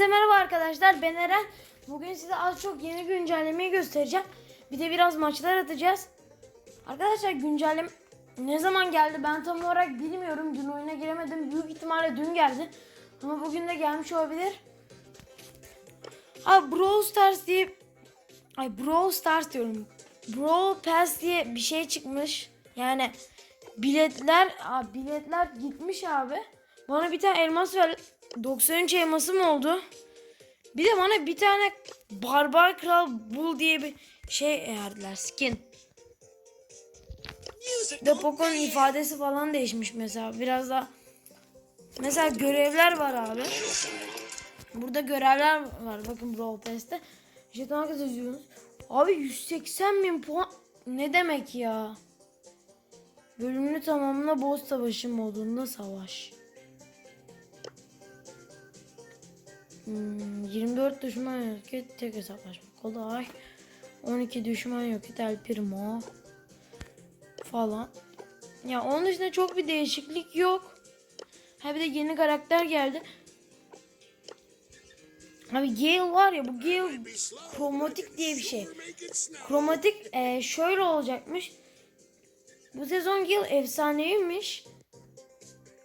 Hepinize merhaba arkadaşlar. Ben Eren. Bugün size az çok yeni güncellemeyi göstereceğim. Bir de biraz maçlar atacağız. Arkadaşlar güncelleme ne zaman geldi ben tam olarak bilmiyorum. Dün oyuna giremedim. Büyük ihtimalle dün geldi. Ama bugün de gelmiş olabilir. Abi Brawl Stars diye Ay Brawl Stars diyorum. Brawl Pass diye bir şey çıkmış. Yani biletler abi biletler gitmiş abi. Bana bir tane elmas ver. 93 elmasım oldu. Bir de bana bir tane Barbar Kral Bull diye bir şey verdiler. Skin. Depokon'un ifadesi falan değişmiş mesela. Biraz da mesela görevler var abi. Burada görevler var. Bakın Brawl Pass'te. Jeton arkadaşlar yazıyorsunuz. Abi 180 bin puan ne demek ya? Bölümünü tamamla boss savaşı modunda savaş. Hmm, 24 düşman yok tek hesaplaşma kolay. 12 düşman yok et El Primo falan. Ya onun dışında çok bir değişiklik yok. Ha bir de yeni karakter geldi. Abi Gale var ya bu Gale kromatik diye bir şey. Kromatik e, şöyle olacakmış. Bu sezon Gale efsaneviymiş.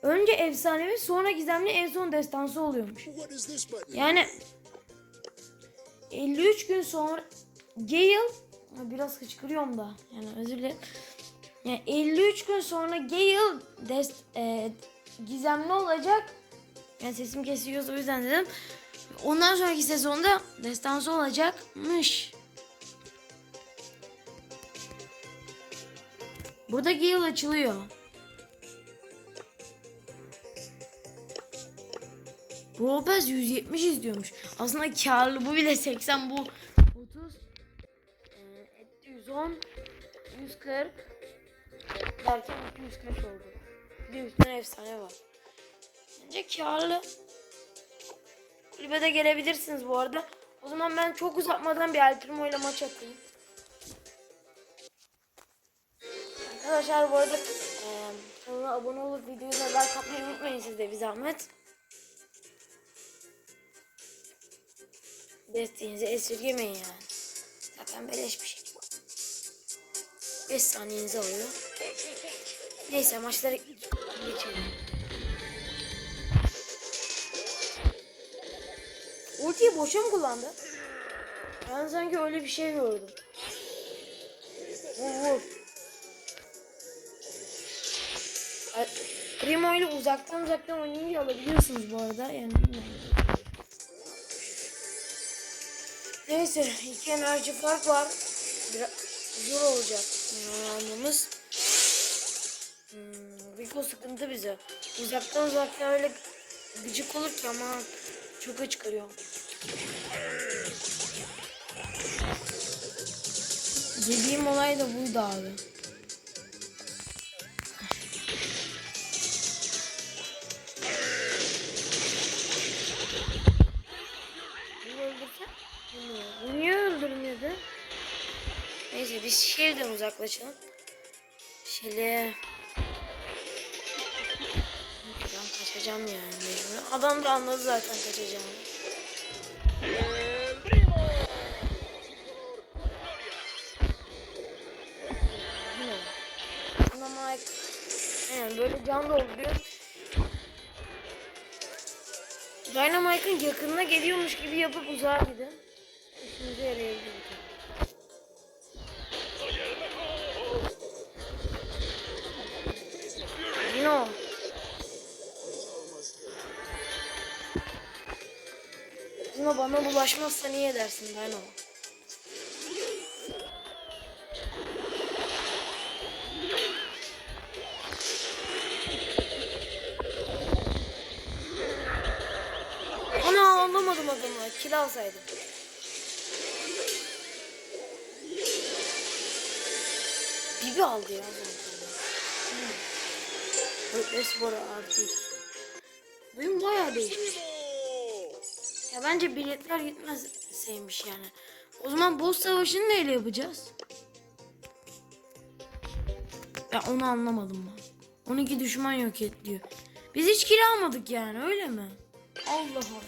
Önce efsanevi sonra gizemli en son destansı oluyormuş. Yani 53 gün sonra Gale biraz hıçkırıyorum da yani özür dilerim. Yani 53 gün sonra Gale dest, e, gizemli olacak. Yani sesim kesiyoruz o yüzden dedim. Ondan sonraki sezonda destansı olacakmış. Burada Gale açılıyor. Pass 170 izliyormuş. Aslında karlı bu bile 80 bu 30 e, 110 140 derken 240 oldu. Bir de üstüne efsane var. Bence karlı. Kulübede gelebilirsiniz bu arada. O zaman ben çok uzatmadan bir El Primo ile maç atayım. Arkadaşlar bu arada e, kanala abone olup videoyu da like atmayı unutmayın siz de bir zahmet. Desteğinizi esirgemeyin yani. Zaten beleş bir şey. 5 saniyenizi alıyor. Neyse maçları geçelim. Ultiyi boşa mı kullandı? Ben sanki öyle bir şey gördüm. Vur vur. Primo ile uzaktan uzaktan oynayınca alabiliyorsunuz bu arada. Yani bilmiyorum. Neyse iki enerji fark var. Biraz zor olacak almamız. Hmm, Rico sıkıntı bize. Uzaktan uzaktan öyle gıcık olur ki ama çok hıçkırıyor. Yediğim olay da buydu abi. Neyse biz şehirden uzaklaşalım. Şöyle... Ben kaçacağım yani. Adam da anladı zaten kaçacağımı. Dynamite. Aynen böyle can dolduruyor. Dynamite'ın yakınına geliyormuş gibi yapıp uzağa gidin. İşinize yarayabilir. Ama bana bulaşmazsa niye edersin ben o? Ana anlamadım adamı. Kill alsaydım. Bibi aldı ya. Hmm. Espor artık. Bugün bayağı değişmiş. Ya bence biletler gitmeseymiş yani. O zaman boss savaşını neyle yapacağız? Ya onu anlamadım ben. 12 düşman yok et diyor. Biz hiç kira almadık yani öyle mi? Allah Allah.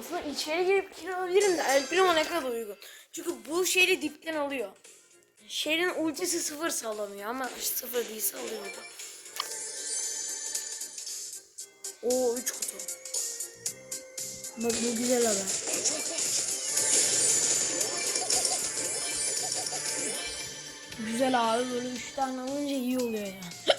Aslında içeri girip kiralayabilirim de El Primo ne kadar uygun. Çünkü bu şeyi dipten alıyor. Şeyin ultisi sıfır sağlamıyor ama sıfır değilse alıyordu. Oo 3 kutu. Bak bu güzel haber. Güzel abi böyle 3 tane alınca iyi oluyor yani.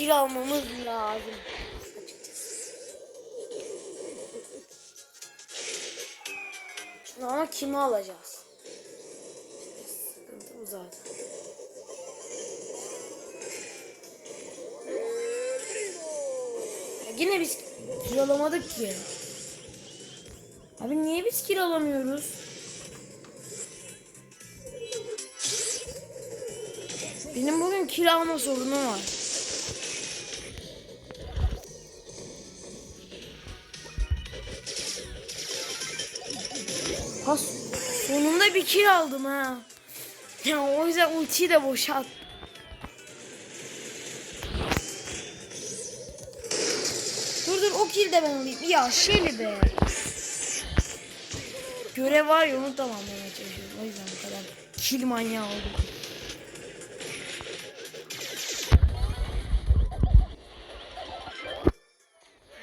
Kill almamız lazım. Ama kimi alacağız? Sıkıntı bu zaten. Ya yine biz kill alamadık ki. Abi niye biz kill alamıyoruz? Benim bugün kill alma sorunum var. Bir kill aldım ha. Ya o yüzden ultiyi de boşalt. Dur dur o kill de ben alayım. Ya Shelly be. Görev var ya onu tamamlamaya çalışıyorum. O yüzden bu kadar kill manyağı oldum.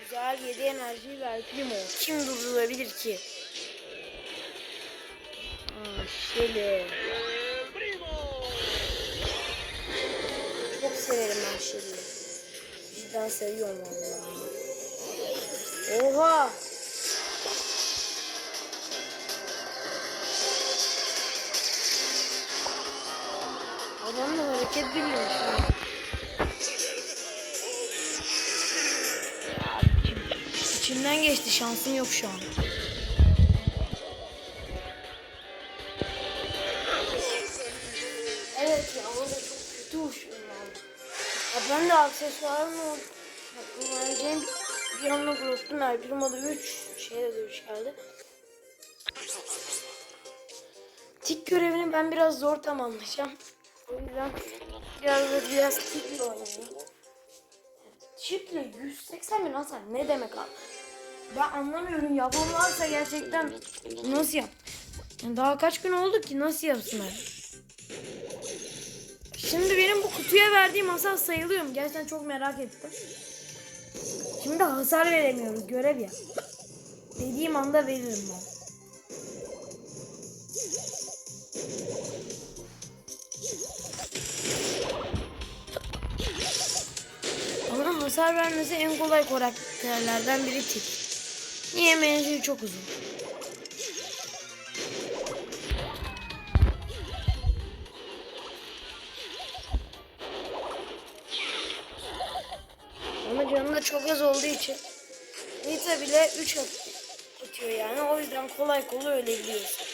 Güzel 7 enerji ver Primo. Kim durdurabilir ki? Shelly. Çok severim ben Shelly'i. Cidden seviyorum vallahi. Oha! Adam da hareket biliyor. İçimden geçti şansım yok şu an. Ben de aksesuarım oldu. Kullanacağım bir anda bıraktım. El Primo'da 3 şeyde de 3 geldi. Tik görevini ben biraz zor tamamlayacağım. O yüzden biraz da biraz tikle oynayayım. Çiftle 180 bin hasar ne demek abi? Ben anlamıyorum yapan varsa gerçekten nasıl yap? Daha kaç gün oldu ki nasıl yapsınlar? Şimdi benim bu kutuya verdiğim hasar sayılıyor mu? Gerçekten çok merak ettim. Şimdi hasar veremiyoruz görev ya. Dediğim anda veririm ben. Hasar vermesi en kolay karakterlerden biri tip. Niye menzili çok uzun? Çok az olduğu için Nita bile 3 atıyor yani. O yüzden kolay kolay ölebiliyorsun.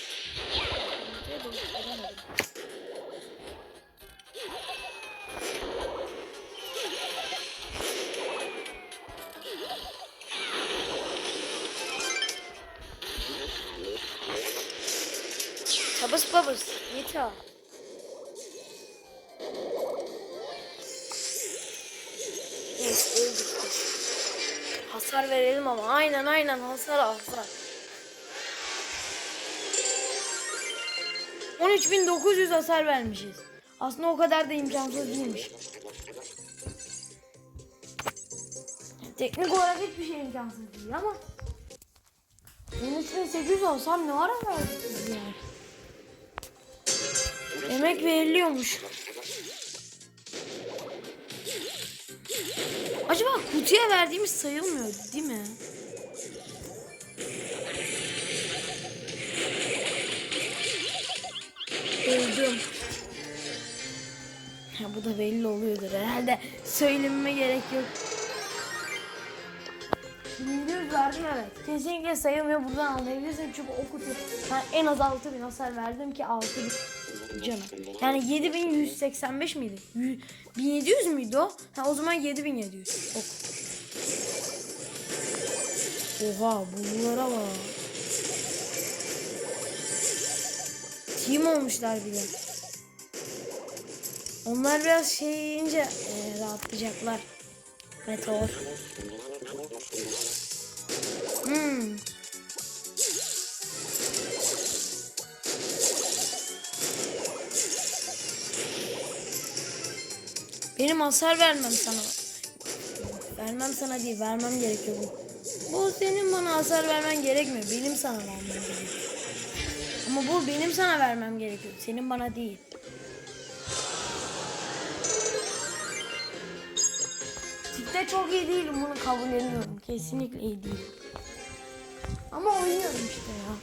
Tabıs babıs. Nita. Hasar verelim ama aynen aynen hasar hasar. 13.900 hasar vermişiz. Aslında o kadar da imkansız değilmiş. Teknik olarak hiçbir şey imkansız değil ama 13.800 olsam ne ara verdik yani. Emek veriliyormuş. Acaba kutuya verdiğimiz sayılmıyor değil mi? Öldüm. Ya bu da belli oluyordur herhalde. Söylememe gerek yok. 1100 var. verdim evet. Kesinlikle sayılmıyor buradan anlayabilirsin çünkü o kutu ben en az 6000 hasar verdim ki 6000 canım. Yani 7185 miydi? Yü- 1700 müydü o? Ha o zaman 7700. Ok. Oha bunlara bak. Team olmuşlar bile. Onlar biraz şey yiyince e, rahatlayacaklar. Meteor. Hmm. Benim hasar vermem sana. Vermem sana değil, vermem gerekiyor bu. Bu senin bana hasar vermen gerekmiyor. Benim sana vermem gerekiyor. Ama bu benim sana vermem gerekiyor. Senin bana değil. Tipte çok iyi değilim bunu kabulleniyorum. Kesinlikle iyi değilim. Ama oynuyorum işte ya.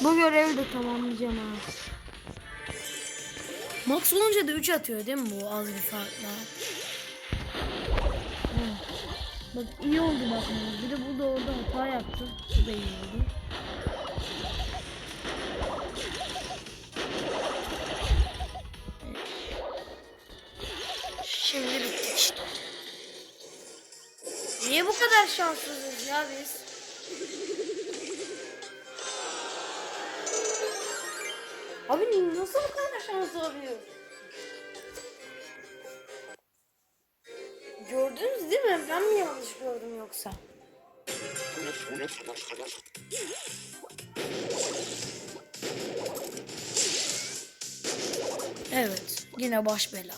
Bu görevi de tamamlayacağım ha. Max olunca da 3 atıyor değil mi bu az bir farkla? Hı. Bak iyi oldu bak. Bir de bu da orada hata yaptı. Bu da iyi oldu. Şimdi bitti işte. Niye bu kadar şanssızız ya biz? Abi nasıl bu kadar şanslı olabiliyor? Gördünüz değil mi? Ben mi yanlış gördüm yoksa? Evet, yine baş bela.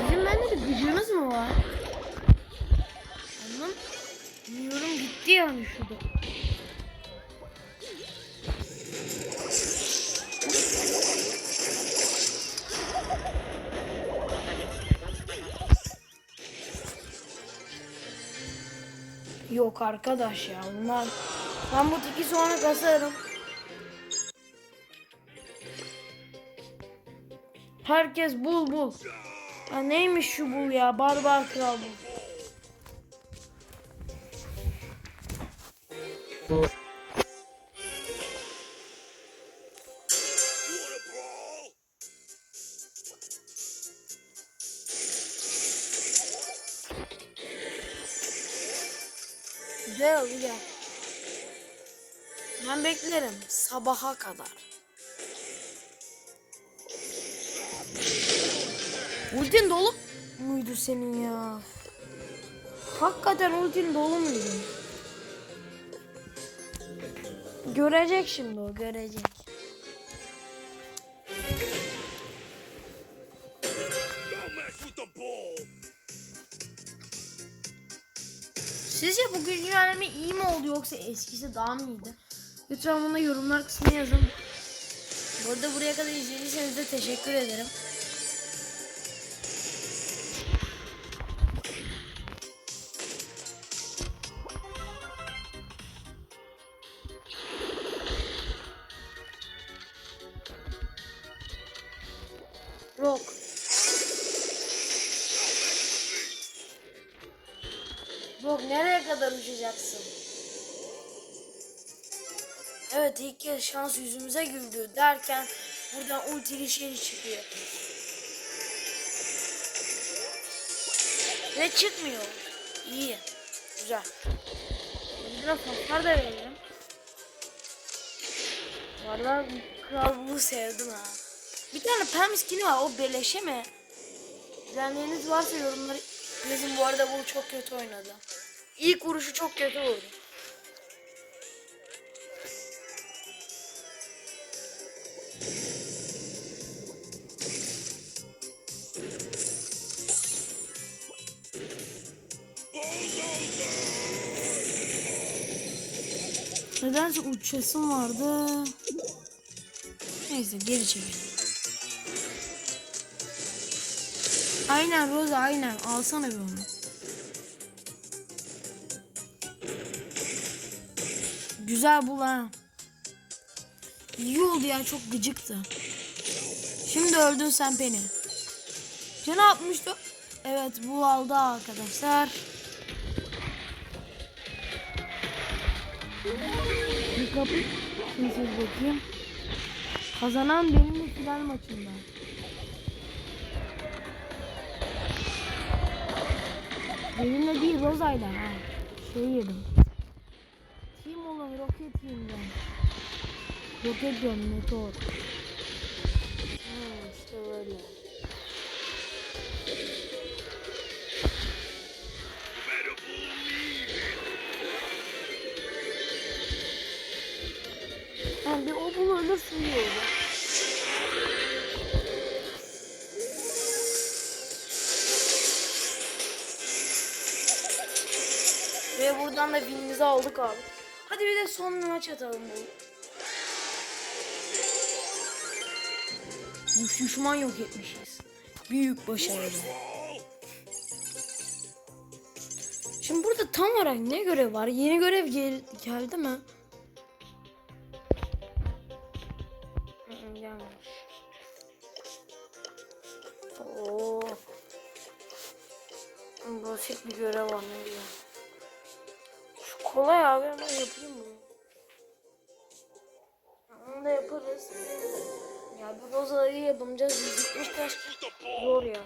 Sizin bende de gücünüz mü var? Anlam Bilmiyorum gitti yani şurada. Yok arkadaş ya bunlar. Ben bu tiki sonra kasarım. Herkes bul bul. Ya neymiş şu bul ya? Barbar kral bul. Beklerim sabaha kadar. Ultin dolu muydu senin ya? Hakikaten ultin dolu muydu? Görecek şimdi o görecek. Sizce bu güncelleme iyi mi oldu yoksa eskisi daha mı iyiydi? Lütfen bunu yorumlar kısmına yazın. Bu arada buraya kadar izlediyseniz de teşekkür ederim. Rock. Rock nereye kadar uçacaksın? Evet ilk kez şans yüzümüze güldü derken buradan ultili şey çıkıyor. Ve çıkmıyor. İyi. Güzel. Biraz hasar da verelim. Valla kral bunu sevdim ha. Bir tane pem skini var o beleşe mi? Bilenleriniz varsa yorumları yazın bu arada bu çok kötü oynadı. İlk vuruşu çok kötü vurdu. Nedense uçasım vardı. Neyse geri çekelim. Aynen Rosa aynen. Alsana bir onu. Güzel bul ha. İyi oldu ya çok gıcıktı. Şimdi öldün sen beni. Canı 64. Evet bu aldı arkadaşlar. Bir kapı. Şimdi siz bakayım. Kazanan benim final maçımda. Benimle değil Roza'yla ha. Şey yedim. Team olan Rocket Team'den. Roket diyorum meteor. Ha işte böyle. Yani o bunu diye oldu. Ve buradan da winimizi aldık abi. Hadi bir de son maç atalım bu. Bu düşman yok etmişiz. Büyük başarı. Şimdi burada tam olarak ne görev var? Yeni görev gel geldi mi? Gelmemiş. Oo. Basit bir görev var ne diyeyim. Şu kolay abi hemen yapayım bunu. Onu da yaparız. Ya bu rozayı yapamayacağız. 170 taş zor ya.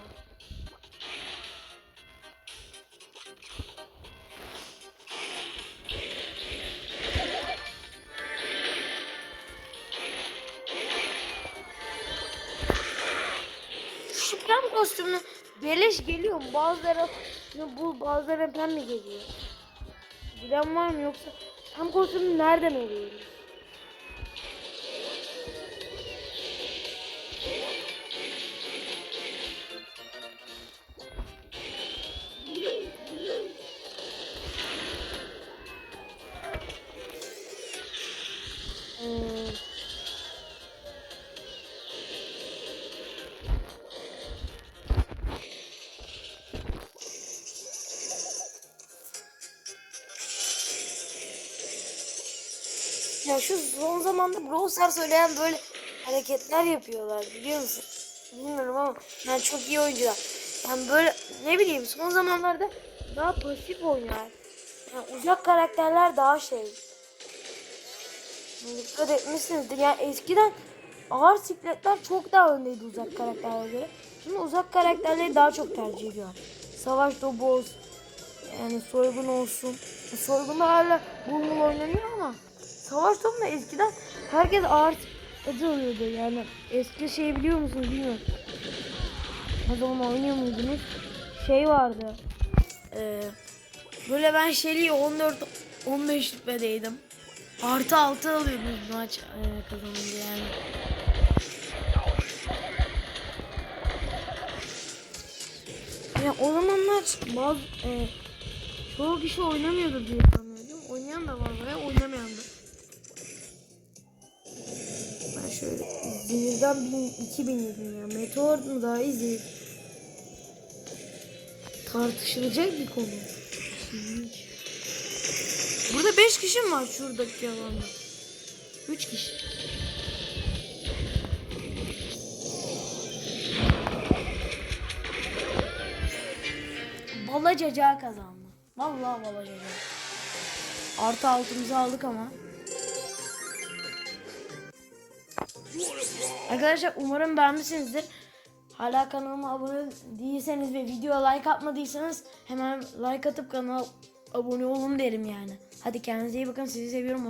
Şu şifrem kostümü beleş geliyor mu? Bazıları bu bazıları pem mi geliyor? Bilen var mı yoksa hem kostümü nereden alıyoruz? Ya şu son zamanda Brawl Stars söyleyen böyle hareketler yapıyorlar biliyor musun? Bilmiyorum ama yani çok iyi oyuncular. Yani böyle ne bileyim son zamanlarda daha pasif oynuyorlar. Yani uzak karakterler daha şey. Dikkat etmişsinizdir. Yani eskiden ağır sikletler çok daha öndeydi uzak karakterlere göre. Şimdi uzak karakterleri daha çok tercih ediyor. Savaş Roboz, yani soygun olsun. Soygun hala bul bul oynanıyor ama savaş topunda eskiden herkes ağır adı oluyordu yani. Eski şey biliyor musunuz bilmiyorum. O zaman oynuyor muydunuz? Şey vardı. Ee, böyle ben Shelly'yi 14 15 rütbedeydim. Artı 6 alıyordunuz maç e, kazanınca yani. Ya o zamanlar bazı e, çoğu kişi oynamıyordu diye sanıyordum. 1000 2000 yedim ya. Meteor mu daha iyi zehir? Tartışılacak bir konu. Burada 5 kişi mi var şuradaki alanda? 3 kişi. Balacaca kazandı. Vallahi balacaca. Artı altımızı aldık ama. Arkadaşlar umarım beğenmişsinizdir. Hala kanalıma abone değilseniz ve videoya like atmadıysanız hemen like atıp kanala abone olun derim yani. Hadi kendinize iyi bakın. Sizi seviyorum.